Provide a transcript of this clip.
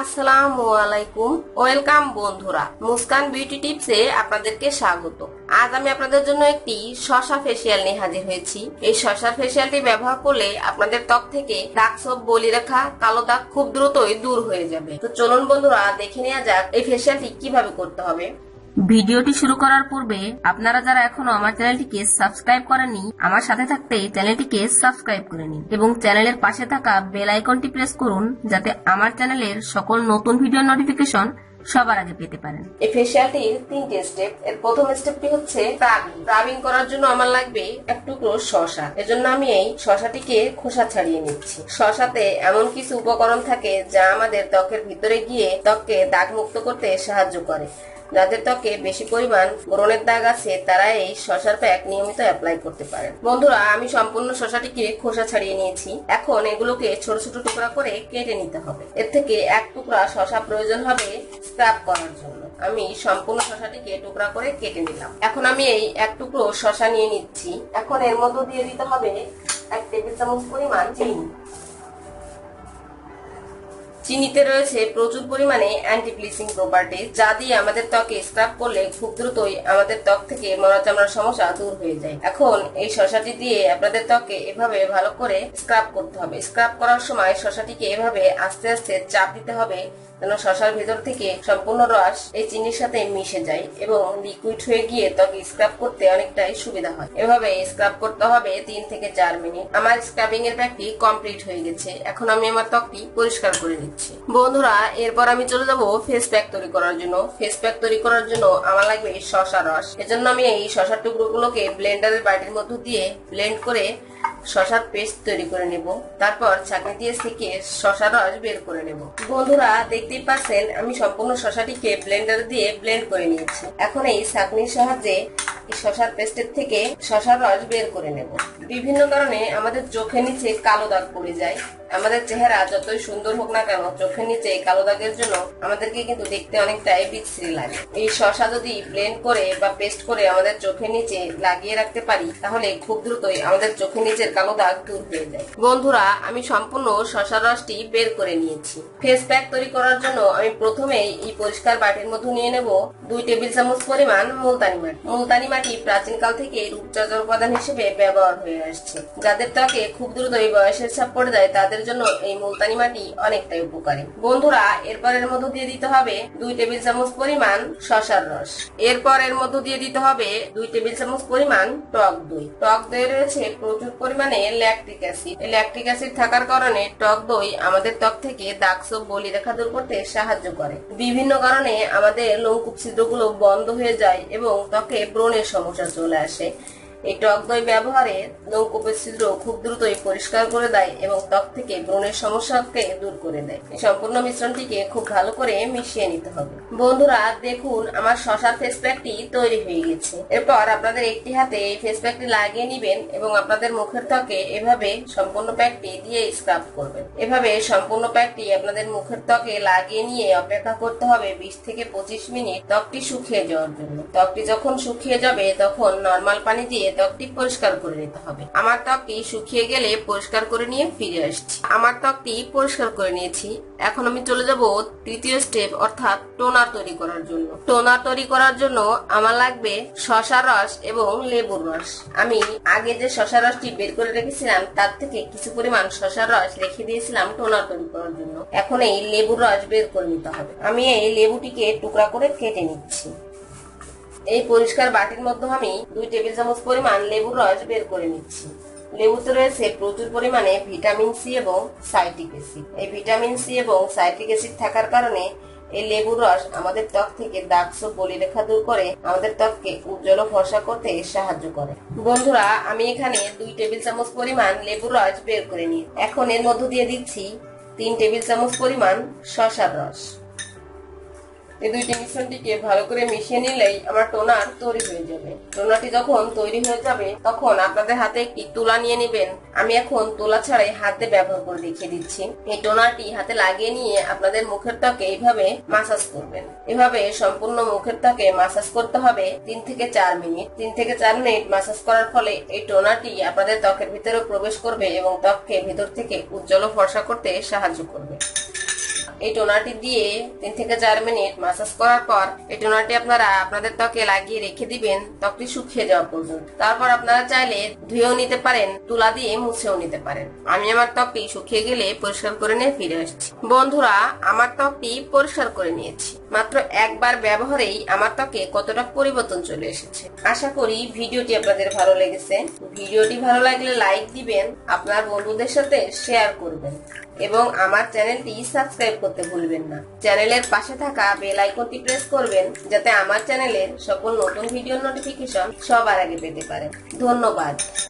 আসসালামু আলাইকুম। ওয়েলকাম বন্ধুরা, মুস্কান বিউটি টিপসে আপনাদেরকে স্বাগত। আজ আমি আপনাদের জন্য একটি শশা ফেসিয়াল নিয়ে হাজির হয়েছি। এই শশা ফেসিয়ালটি ব্যবহার করলে আপনাদের ত্বক থেকে দাগ সব বলি রাখা, কালো দাগ খুব দ্রুতই দূর হয়ে যাবে। তো চলুন বন্ধুরা, দেখে নেওয়া যাক এই ফেসিয়ালটি কীভাবে করতে হবে। ভিডিওটি শুরু করার পূর্বে আপনারা যারা এখনও আমার চ্যানেলটিকে সাবস্ক্রাইব করেননি, আমার সাথে থাকতে চ্যানেলটিকে সাবস্ক্রাইব করে নিন এবং চ্যানেলের পাশে থাকা বেল আইকনটি প্রেস করুন যাতে আমার চ্যানেলের সকল নতুন ভিডিও নোটিফিকেশন সবার আগে পেতে পারেন। এই ফেসিয়ালটির তিনটে স্টেপ এর প্রথম স্টেপটি হচ্ছে স্ক্রাবিং স্ক্রাবিং করার জন্য আমার লাগবে এক টুকরো শসা। এজন্য আমি এই শশাটিকে খোসা ছাড়িয়ে নিচ্ছি। শশাতে এমন কিছু উপকরণ থাকে যা আমাদের ত্বকের ভিতরে গিয়ে ত্বককে দাগ মুক্ত করতে সাহায্য করে। যাদের ত্বকে বেশি পরিমাণ ব্রণের দাগ আছে, তারা এই শশার প্যাক নিয়মিত অ্যাপ্লাই করতে পারেন। বন্ধুরা, আমি সম্পূর্ণ শশাটিকে খোসা ছাড়িয়ে নিয়েছি। এখন এগুলোকে ছোট ছোট টুকরা করে কেটে নিতে হবে। এর থেকে এক টুকরা শশা প্রয়োজন হবে স্ক্রাব করার জন্য। আমি সম্পূর্ণ শশাটিকে টুকরা করে কেটে নিলাম। এখন আমি এই এক টুকরো শশা নিয়ে নিচ্ছি। এখন এর মধ্যে দিয়ে দিতে হবে এক টেবিল চামচ পরিমাণ চিনি। চিনিতে রয়েছে প্রচুর পরিমাণে অ্যান্টি ব্লিচিং প্রপার্টি যা দিয়ে আমাদের ত্বকে স্ক্রাব করলে খুব দ্রুতই আমাদের ত্বক থেকে মরা চামড়ার সমস্যা দূর হয়ে যায়। এখন এই শশাটি দিয়ে আপনাদের ত্বকে এভাবে ভালো করে স্ক্রাব করতে হবে। স্ক্রাব করার সময় শশাটিকে এভাবে আস্তে আস্তে চাপ দিতে হবে যেন শশার ভেতর থেকে সম্পূর্ণ রস এই চিনির সাথে মিশে যায় এবং লিকুইড হয়ে গিয়ে ত্বকে স্ক্রাব করতে অনেকটাই সুবিধা হয়। এভাবে স্ক্রাব করতে হবে তিন থেকে চার মিনিট। আমার স্ক্রাবিং এর প্যাকটি কমপ্লিট হয়ে গেছে। এখন আমি আমার ত্বকটি পরিষ্কার করে নিচ্ছি। বন্ধুরা, এরপর আমি চলে যাব ফেস প্যাক তৈরি করার জন্য। ফেস প্যাক তৈরি করার জন্য আমার লাগবে শশা রস। এজন্য আমি এই শশার টুকরোগুলোকে ব্লেন্ডারের বাটির মধ্য দিয়ে ব্লেন্ড করে শশার পেস্ট তৈরি করে নেব। তারপর ছাঁকনি দিয়ে সেকে শশার রস বের করে নেব। বন্ধুরা, দেখতেই পাচ্ছেন, আমি সম্পূর্ণ শশাটিকে ব্লেন্ডার দিয়ে ব্লেন্ড করে নিয়েছি। এখন এই ছাঁকনির সাহায্যে শশার পেস্টের থেকে শশার রস বের করে নেব। বিভিন্ন কারণে আমাদের চোখের নিচে কালো দাগ পড়ে যায়। আমাদের চেহারা যতই সুন্দর হোক না কেন, চোখের নিচে কালো দাগের জন্য আমাদেরকে কিন্তু দেখতে অনেকটাই বিচ্ছিরি লাগে। এই শশা যদি ব্লেন্ড করে বা পেস্ট করে আমাদের চোখের নিচে লাগিয়ে রাখতে পারি, তাহলে খুব দ্রুতই আমাদের চোখের নিচের কালো দাগ দূর হয়ে যায়। বন্ধুরা, আমি সম্পূর্ণ শশার রসটি বের করে নিয়েছি। ফেস প্যাক তৈরি করার জন্য আমি প্রথমেই এই পরিষ্কার বাটির মধ্যে নিয়ে নেব দুই টেবিল চামচ পরিমাণ মুলতানি মাটি। মুলতানি মাটি প্রাচীনকাল থেকে রূপচর্চার উপাদান হিসেবে ব্যবহার হয়ে আসছে। যাদের ত্বকে খুব দ্রুত এই বয়সের ছাপ পড়ে যায়, তাদের জন্য এই মুলতানি মাটি অনেকটাই উপকারী। বন্ধুরা এরপর এর মধ্যে দিয়ে দিতে হবে দুই টেবিল চামচ পরিমাণ শশার রস। এরপর এর মধ্যে দিয়ে দিতে হবে দুই টেবিল চামচ পরিমাণ টক দই। টক দই রয়েছে প্রচুর পরিমাণে ল্যাকটিক অ্যাসিড ল্যাকটিক অ্যাসিড থাকার কারণে টক দই আমাদের ত্বক থেকে দাগ সব বলি রেখা দূর করতে সাহায্য করে। বিভিন্ন কারণে আমাদের লোমকূপ ছিদ্রগুলো বন্ধ হয়ে যায় এবং ত্বকে ব্রণের সমস্যা চলে আসে। এই টক দই ব্যবহারে নৌকোপের ছিদ্র খুব দ্রুতই পরিষ্কার করে দেয় এবং ত্বক থেকে ব্রণের সমস্যাকে দূর করে দেয়। সম্পূর্ণ মিশ্রণটিকে খুব ভালো করে মিশিয়ে নিতে হবে। বন্ধুরা, দেখুন, আমার শশার ফেস প্যাকটি তৈরি হয়ে গেছে। এরপর আপনাদের একটি হাতে এই ফেস প্যাকটি লাগিয়ে নিবেন এবং আপনাদের মুখের ত্বকে এভাবে সম্পূর্ণ প্যাকটি দিয়ে স্ক্রাব করবেন। এভাবে সম্পূর্ণ প্যাকটি আপনাদের মুখের ত্বকে লাগিয়ে নিয়ে অপেক্ষা করতে হবে বিশ থেকে পঁচিশ মিনিট ত্বকটি শুকিয়ে যাওয়ার জন্য। ত্বকটি যখন শুকিয়ে যাবে, তখন নর্মাল পানি দিয়ে ত্বকটি পরিষ্কার করে নিতে হবে। আমার ত্বকটি শুকিয়ে গেলে পরিষ্কার করে নিয়ে ফিরে আসছি। আমার ত্বকটি পরিষ্কার করে নিয়েছি। এখন আমি চলে যাব তৃতীয় স্টেপ, অর্থাৎ টোনার তৈরি করার জন্য। টোনার তৈরি করার জন্য আমার লাগবে শশার রস এবং লেবুর রস। আমি আগে যে শশার রসটি বের করে রেখেছিলাম, তার থেকে কিছু পরিমাণ শশার রস রেখে দিয়েছিলাম টোনার তৈরি করার জন্য। এখন এই লেবুর রস বের করে নিতে হবে। আমি এই লেবুটিকে টুকরা করে কেটে নিচ্ছি। এই পরিষ্কার বাটির মধ্যে আমি দুই টেবিল চামচ পরিমাণ লেবুর রস বের করে নিচ্ছি। লেবুতে রয়েছে প্রচুর পরিমাণে ভিটামিন সি এবং সাইট্রিক অ্যাসিড। এই ভিটামিন সি এবং সাইট্রিক অ্যাসিড থাকার কারণে এই লেবুর রস আমাদের ত্বক থেকে দাগ বলি রেখা দূর করে আমাদের ত্বককে উজ্জ্বল ও ফর্সা করতে সাহায্য করে। বন্ধুরা, আমি এখানে দুই টেবিল চামচ পরিমাণ লেবুর রস বের করে নিই। এখন এর মধ্য দিয়ে দিচ্ছি তিন টেবিল চামচ পরিমাণ শশার রস। এই দুইটি মিশ্রণটিকে ভালো করে মিশিয়ে নিলেই আমার টোনার তৈরি হয়ে যাবে। টোনারটি যখন তৈরি হয়ে যাবে, তখন আপনাদের হাতে একটি তুলা নিয়ে নেবেন। আমি এখন তুলা ছাড়াই হাতে ব্যবহার করে দেখিয়ে দিচ্ছি। এই টোনারটি হাতে লাগিয়ে নিয়ে আপনাদের মুখের ত্বকে এইভাবে মাসাজ করবেন। এভাবে সম্পূর্ণ মুখের ত্বকে মাসাজ করতে হবে তিন থেকে চার মিনিট। তিন থেকে চার মিনিট মাসাজ করার ফলে এই টোনারটি আপনাদের ত্বকের ভিতরে প্রবেশ করবে এবং ত্বককে ভিতর থেকে উজ্জ্বল ফর্সা করতে সাহায্য করবে। এই টোনারটি দিয়ে তিন থেকে চার মিনিট মাসাজ করার পর এই টোনারটি আপনারা আপনাদের ত্বকে লাগিয়ে রেখে দিবেন, ত্বকটি শুকিয়ে যাওয়া পর্যন্ত। তারপর আপনারা চাইলে ধুয়েও নিতে পারেন, তুলা দিয়ে মুছেও নিতে পারেন। আমি আমার ত্বকটি শুকিয়ে গেলে পরিষ্কার করে নিয়ে ফিরে আসছি। বন্ধুরা, আমার ত্বকটি পরিষ্কার করে নিয়েছি। মাত্র একবার ব্যবহারেই আমার ত্বকে কতটা পরিবর্তন চলে এসেছে। আশা করি ভিডিওটি আপনাদের ভালো লেগেছে। ভিডিওটি ভালো লাগলে লাইক দিবেন, আপনার বন্ধুদের সাথে শেয়ার করবেন এবং আমার চ্যানেলটি সাবস্ক্রাইব করতে ভুলবেন না। চ্যানেলের পাশে থাকা বেল আইকনটি প্রেস করবেন, যাতে আমার চ্যানেলের সকল নতুন ভিডিও নোটিফিকেশন সবার আগে পেতে পারেন। ধন্যবাদ।